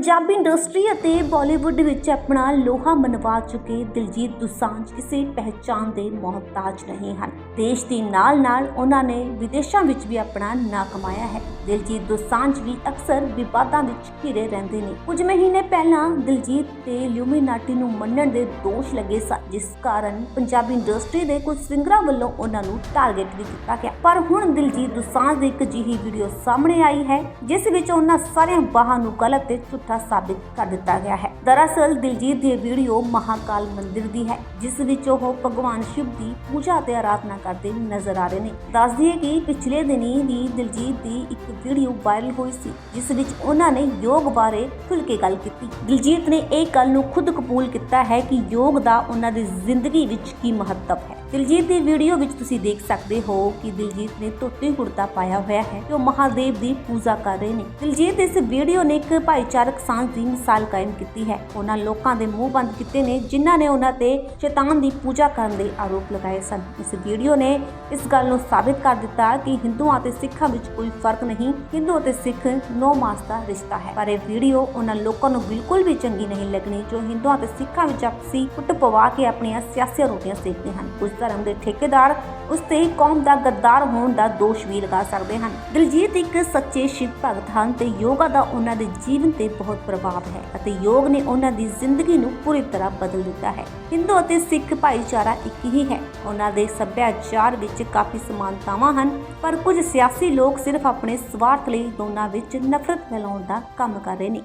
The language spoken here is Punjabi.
ਪੰਜਾਬੀ ਇੰਡਸਟਰੀ ਅਤੇ ਬਾਲੀਵੁੱਡ ਵਿੱਚ ਆਪਣਾ ਲੋਹਾ ਮਨਵਾ ਚੁੱਕੇ ਦਿਲਜੀਤ ਦੁਸਾਂਝ ਕਿਸੇ ਪਹਿਚਾਨ ਦੇ ਮੁਹਤਾਜ ਨਹੀਂ ਹਨ। ਦੇਸ਼ ਦੇ ਨਾਲ-ਨਾਲ ਉਹਨਾਂ ਨੇ ਵਿਦੇਸ਼ਾਂ ਵਿੱਚ ਵੀ ਆਪਣਾ ਨਾਂ ਕਮਾਇਆ ਹੈ। ਦਿਲਜੀਤ ਦੁਸਾਂਝ ਵੀ ਅਕਸਰ ਵਿਵਾਦਾਂ ਵਿੱਚ ਘਿਰੇ ਰਹਿੰਦੇ ਨੇ। ਕੁਝ ਮਹੀਨੇ ਪਹਿਲਾਂ ਦਿਲਜੀਤ ਤੇ ਲਿਊਮੀਨਾਟੀ ਨੂੰ ਮੰਨਣ ਦੇ ਦੋਸ਼ ਲੱਗੇ ਸਨ, ਜਿਸ ਕਾਰਨ ਪੰਜਾਬੀ ਇੰਡਸਟਰੀ ਦੇ ਕੁਝ ਸਿੰਗਰਾਂ ਵੱਲੋਂ ਉਹਨਾਂ ਨੂੰ ਟਾਰਗੇਟ ਵੀ ਕੀਤਾ ਗਿਆ। ਪਰ ਹੁਣ ਦਿਲਜੀਤ ਦੁਸਾਂਝ ਦੀ ਇੱਕ ਅਜਿਹੀ ਵੀਡੀਓ ਸਾਹਮਣੇ ਆਈ ਹੈ, ਜਿਸ ਵਿੱਚ ਉਹਨਾਂ ਸਾਰੀਆਂ ਬਾਹਾਂ ਨੂੰ ਗਲਤ ਤੇ ਝੂਠਾ ਸਾਬਿਤ ਕਰ ਦਿੱਤਾ ਗਿਆ ਹੈ। ਦਰਅਸਲ ਦਿਲਜੀਤ ਦੀ ਵੀਡੀਓ ਮਹਾਕਾਲ ਮੰਦਿਰ ਦੀ ਹੈ, ਜਿਸ ਵਿੱਚ ਉਹ ਭਗਵਾਨ ਸ਼ਿਵ ਦੀ ਪੂਜਾ ਤੇ ਆਰਾਧਨਾ ਕਰਦੇ ਨਜ਼ਰ ਆ ਰਹੇ ਨੇ। ਦੱਸ ਦਈਏ ਕਿ ਪਿਛਲੇ ਦਿਨੀ ਵੀ ਦਿਲਜੀਤ ਦੀ ਇੱਕ ਵੀਡੀਓ ਵਾਇਰਲ ਹੋਈ ਸੀ, ਜਿਸ ਵਿੱਚ ਉਹਨਾਂ ਨੇ ਯੋਗ ਬਾਰੇ ਖੁੱਲ੍ਹ ਕੇ ਗੱਲ ਕੀਤੀ। ਦਿਲਜੀਤ ਨੇ ਇਹ ਗੱਲ ਨੂੰ ਖੁਦ ਕਬੂਲ ਕੀਤਾ ਹੈ ਕਿ ਯੋਗ ਦਾ ਉਹਨਾਂ ਦੀ ਜ਼ਿੰਦਗੀ ਵਿੱਚ ਕੀ ਮਹੱਤਵ ਹੈ। ਦਿਲਜੀਤ ਦੀ ਵੀਡੀਓ ਵਿੱਚ ਤੁਸੀਂ ਦੇਖ ਸਕਦੇ ਹੋ ਕਿ ਦਿਲਜੀਤ ਨੇ ਧੋਤੀ ਕੁੜਤਾ ਪਾਇਆ ਹੋਇਆ ਹੈ ਤੇ ਉਹ ਮਹਾਦੇਵ ਦੀ ਪੂਜਾ ਕਰ ਰਹੇ ਨੇ। ਦਿਲਜੀਤ ਇਸ ਵੀਡੀਓ ਨੇ ਇੱਕ ਭਾਈਚਾਰਕ ਸਾਂਝ ਦੀ ਮਿਸਾਲ ਕਾਇਮ ਕੀਤੀ ਹੈ। ਉਹਨਾਂ ਲੋਕਾਂ ਦੇ ਮੂੰਹ ਬੰਦ ਕੀਤੇ ਨੇ, ਜਿਨ੍ਹਾਂ ਨੇ ਉਹਨਾਂ ਤੇ ਸ਼ੈਤਾਨ ਦੀ ਪੂਜਾ ਕਰਨ ਦੇ ਆਰੋਪ ਲਗਾਏ ਸਨ। ਇਸ ਵੀਡੀਓ ਨੇ ਇਸ ਗੱਲ ਨੂੰ ਸਾਬਿਤ ਕਰ ਦਿੱਤਾ ਕਿ ਹਿੰਦੂਆਂ ਅਤੇ ਸਿੱਖਾਂ ਵਿੱਚ ਕੋਈ ਫ਼ਰਕ ਨਹੀਂ, ਹਿੰਦੂ ਅਤੇ ਸਿੱਖ ਨੋ ਮਾਸ ਦਾ ਰਿਸ਼ਤਾ ਹੈ। ਪਰ ਇਹ ਵੀਡੀਓ ਉਹਨਾਂ ਲੋਕਾਂ ਨੂੰ ਬਿਲਕੁਲ ਵੀ ਚੰਗੀ ਨਹੀਂ ਲੱਗਣੀ, ਜੋ ਹਿੰਦੂਆਂ ਅਤੇ ਸਿੱਖਾਂ ਵਿੱਚ ਆਪਸੀ ਫੁੱਟ ਪਵਾ ਕੇ ਆਪਣੀਆਂ ਸਿਆਸੀ ਰੋਟੀਆਂ ਸੇਕਦੇ ਹਨ। ਉਸ ਧਰਮ ਦੇ ਠੇਕੇਦਾਰ, ਉਸ ਤੇ ਕੌਮ ਦਾ ਗੱਦਾਰ ਹੋਣ ਦਾ ਦੋਸ਼ ਵੀ ਲਗਾ ਸਕਦੇ ਹਨ। ਦਿਲਜੀਤ ਇੱਕ ਸੱਚੇ ਸ਼ਿਵ ਭਗਤ ਹਨ ਤੇ ਯੋਗਾ ਦਾ ਉਹਨਾਂ ਦੇ ਜੀਵਨ ਤੇ ਬਹੁਤ ਪ੍ਰਭਾਵ ਹੈ ਅਤੇ ਯੋਗ ਨੇ ਉਹਨਾਂ ਦੀ ਜ਼ਿੰਦਗੀ ਨੂੰ ਪੂਰੀ ਤਰ੍ਹਾਂ ਬਦਲ ਦਿੱਤਾ ਹੈ। ਹਿੰਦੂ ਅਤੇ ਸਿੱਖ ਭਾਈਚਾਰਾ ਇੱਕ ਹੀ ਹੈ। ਉਹਨਾਂ ਦੇ ਸੱਭਿਆਚਾਰ ਵਿੱਚ ਕਾਫੀ ਸਮਾਨਤਾਵਾਂ ਹਨ, ਪਰ ਕੁਝ ਸਿਆਸੀ ਲੋਕ ਸਿਰਫ ਆਪਣੇ ਸਵਾਰਥ ਲਈ ਦੋਨਾਂ ਵਿੱਚ ਨਫ਼ਰਤ ਫੈਲਾਉਣ ਦਾ ਕੰਮ ਕਰ ਰਹੇ ਨੇ।